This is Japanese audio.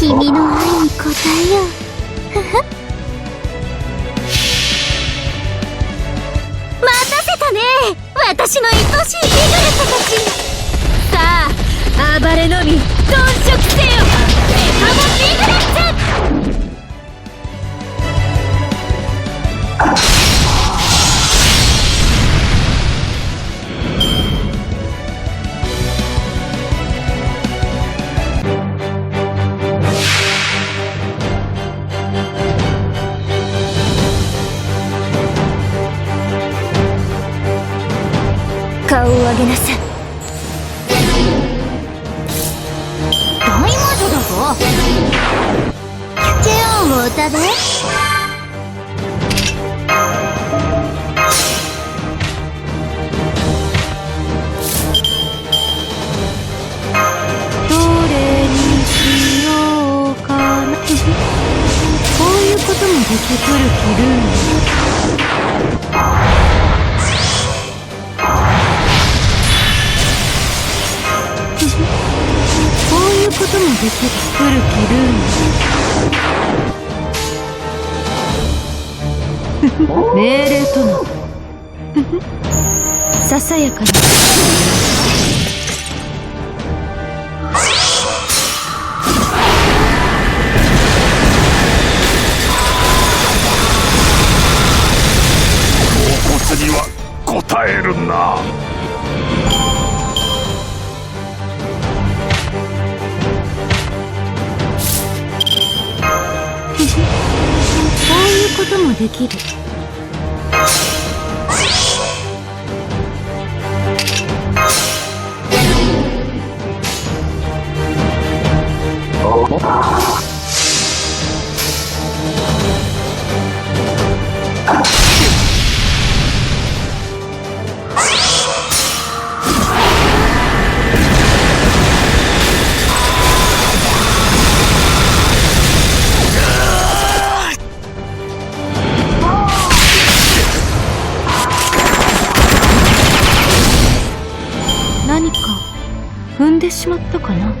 君の愛に応えよ。ふ ふ待たせたね。私の愛しいリグルトたち。顔を上げなさい。大魔女だぞ。ケオンをお食べ？どれにしようかな。こういうこともできくる気ルーもできる古きルール命令とのささやかな骨には答えるな。こともできる。踏んでしまったかな？